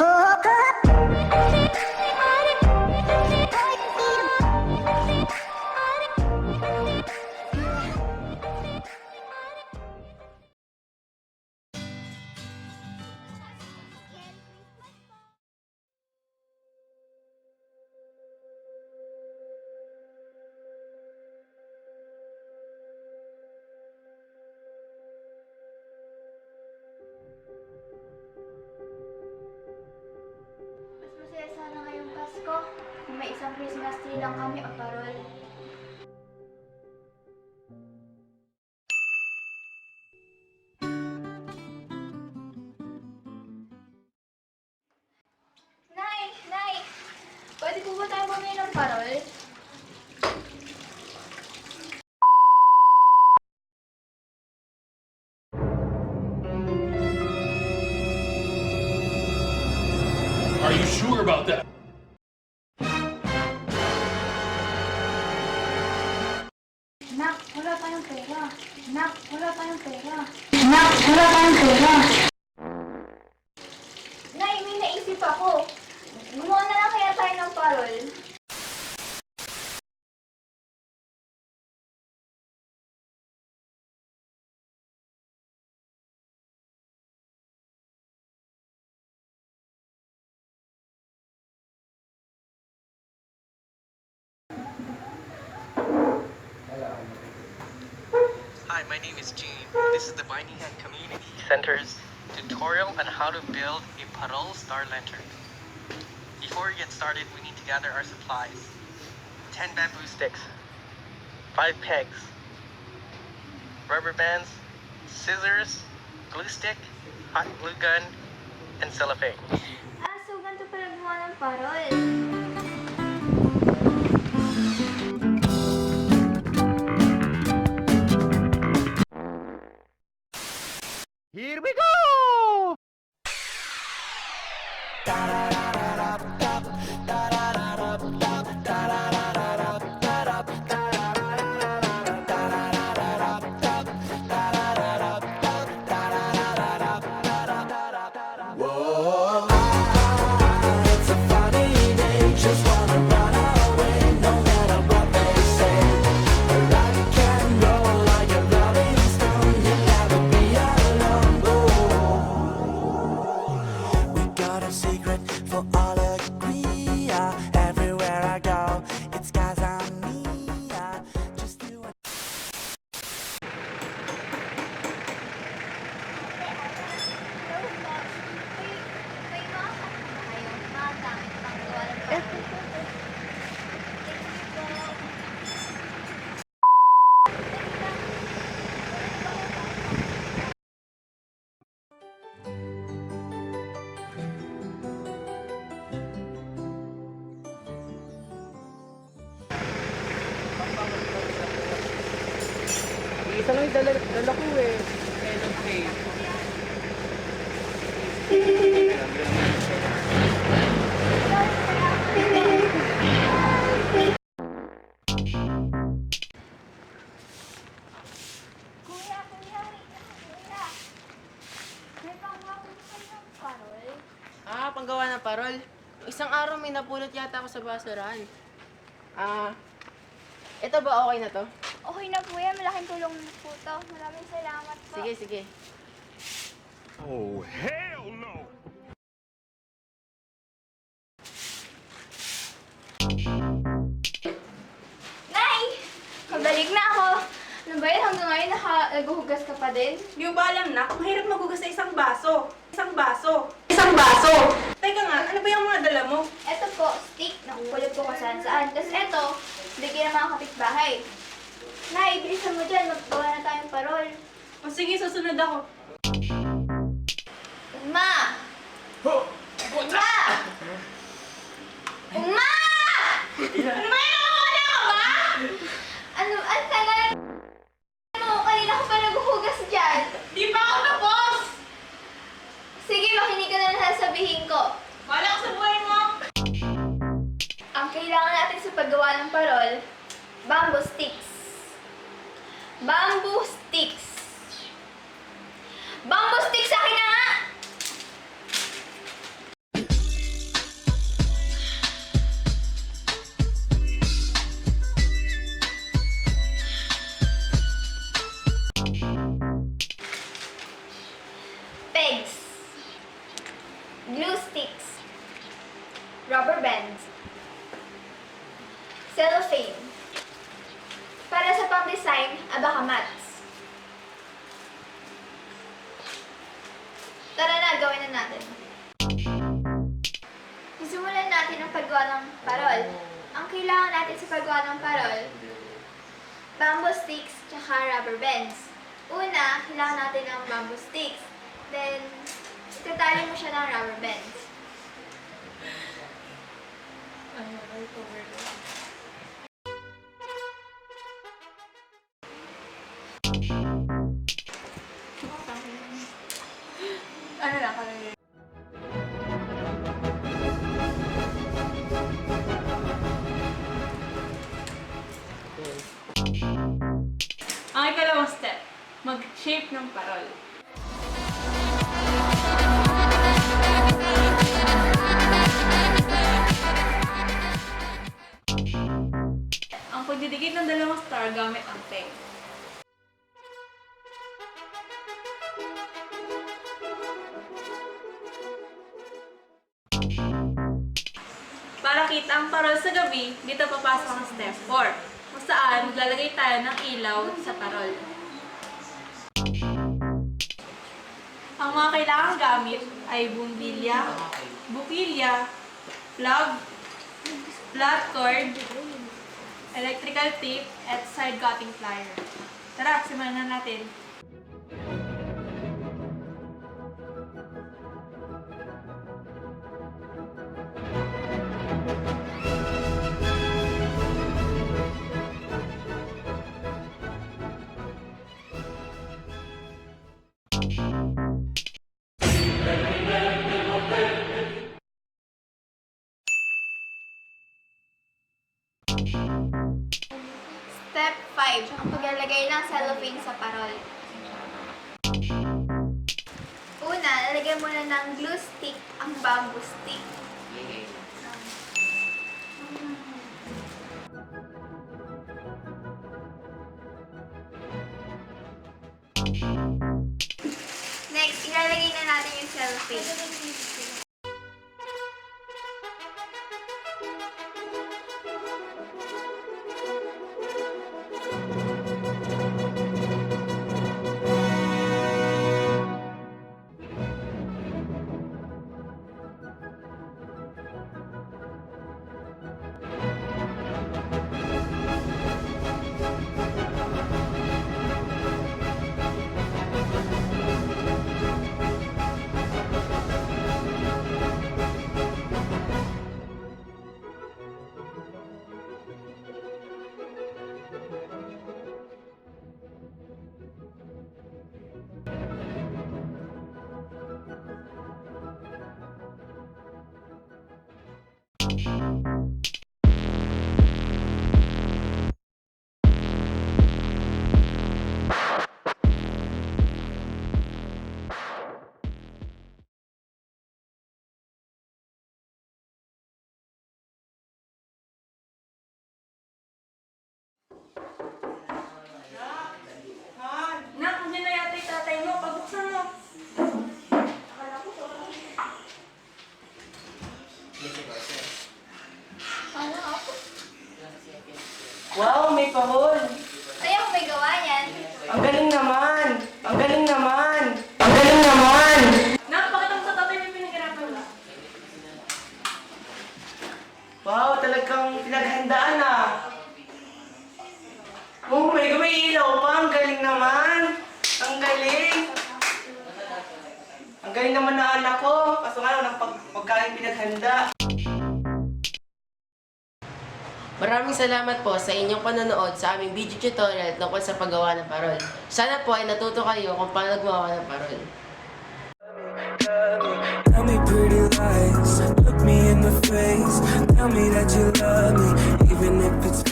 Oh, lang kami o parol. Nay! Nay! Pwede po ba tayo bumili ng parol? Are you sure about that? Hi, my name is. This is the Binding Hand Community Center's tutorial on how to build a Parol Star Lantern. Before we get started, we need to gather our supplies. 10 bamboo sticks, 5 pegs, rubber bands, scissors, glue stick, hot glue gun, and cellophane. Ah, so ganito pala gumawa ng parol. Here we go! For all agree. Isa lang yung dala, dala ko eh. Kayo ng parol. Ah, panggawa ng parol. Isang araw may napulot yata ako sa basurahan. Ah, ito ba okay na to? Okay na po yan. Malaking tulong na po to. Maraming salamat po. Sige, sige. Oh, hell no! Nay! Pabalik na ako. Ano ba yun? Hanggang ngayon naka, naghuhugas ka pa din? Hindi mo ba alam na, mahirap magugas sa isang baso. Isang baso. Isang baso! Teka nga, ano ba yung mga dala mo? Ito po, stick. Nakupulot ko kung saan saan. Tapos ito, bigyan ng mga kapitbahay. Nay, bilisan mo dyan. Maggawa na tayong parol. O sige, susunod ako. Uma! Uma! Ano ba yun? Nakawala ka ba? Ano, ang tagal mo. Kanina ko pa naghuhugas dyan. Di pa ako tapos! Sige, makinig ka na lang sa sabihin ko. Wala ka sa buhay mo! Ang kailangan natin sa paggawa ng parol, bamboo sticks. Bamboo sticks. Bamboo sticks sa akin na nga! Pegs. Glue sticks. Rubber bands. Cellophane para sa pang-design, abaka mats. Tara na, gawin na natin. Sisimulan natin ang paggawa ng parol. Ang kailangan natin sa paggawa ng parol, bamboo sticks tsaka rubber bands. Una, kailangan natin ng bamboo sticks. Then, itatali mo siya ng rubber bands. Ano na, parang Ang ikalawang step, mag-shape ng parol. Ang pagdidikit ng dalawang star gamit ang tape. Para kita ang parol sa gabi, dito papasok ang step 4, kung saan maglalagay tayo ng ilaw sa parol. Ang mga kailangang gamit ay bumbilya, bukilya, plug, flat cord, electrical tape, at side cutting plier. Tara, simulan na natin. Step 5, ang paglalagay ng cellophane sa parol. Una, lalagyan muna ng glue stick ang bamboo stick. Natin Wow, may pahol! Ay, ako may gawa niyan. Ang galing naman! Ang galing naman! Ang galing naman! Nak, pakita mo sa tatay yung pinaghirapan mo. Wow, talagang pinaghandaan ah! Oh my God, may ilaw pa! Ang galing naman! Ang galing! Ang galing naman na anak ko! Kaso nga, walang pag pagkain pinaghanda. Maraming salamat po sa inyong panonood sa aming video tutorial tungkol sa paggawa ng parol. Sana po ay natuto kayo kung paano gumawa ng parol. Tell me that you love me, even if it's